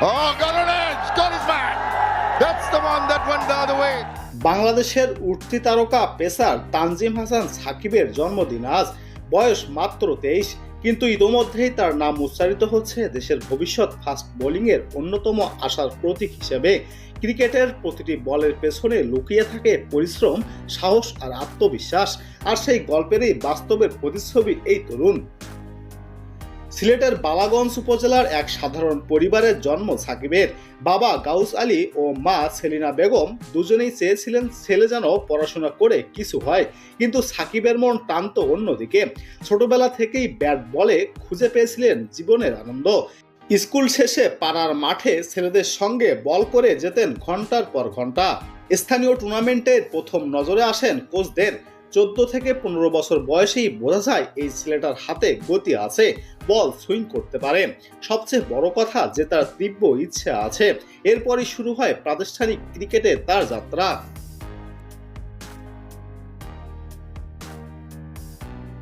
Oh, got an edge, got his. That's the one that went the other way. বাংলাদেশের উঠতি তারকা pacer Tanzim Hasan সাকিবের জন্মদিন আজ। বয়স মাত্র তেইশ কিন্তু ইতোমধ্যেই তার নাম উচ্চারিত হচ্ছে দেশের ভবিষ্যৎ ফাস্ট বোলিংয়ের অন্যতম আশার প্রতীক হিসেবে। ক্রিকেটের প্রতিটি বলের পেছনে লুকিয়ে থাকে পরিশ্রম সাহস আর আত্মবিশ্বাস। আর সেই গল্পেরই বাস্তবের প্রতিচ্ছবি এই তরুণ। সিলেটের বালাগঞ্জ উপজেলার এক সাধারণ পরিবারের জন্ম সাকিবের বাবা গাউস আলী ও মা সেলিনা বেগম দুজনেই চেয়েছিলেন ছেলে যেন পড়াশোনা করে কিছু হয়, কিন্তু সাকিবের মন টানত অন্যদিকে। ছোটবেলা থেকেই ব্যাট বলে খুঁজে পেয়েছিলেন জীবনের আনন্দ। স্কুল শেষে পাড়ার মাঠে ছেলেদের সঙ্গে বল করে যেতেন ঘণ্টার পর ঘণ্টা। স্থানীয় টুর্নামেন্টের প্রথম নজরে আসেন কোচদের। চোদ্দ থেকে পনেরো বছর বয়সেই বোঝা যায় এই ছেলেটার হাতে গতি আছে। বল সুইং করতে পারে। সবচেয়ে বড় কথা যে তার তীব্র ইচ্ছে আছে। এরপরই শুরু হয় প্রাতিষ্ঠানিক ক্রিকেটে তার যাত্রা।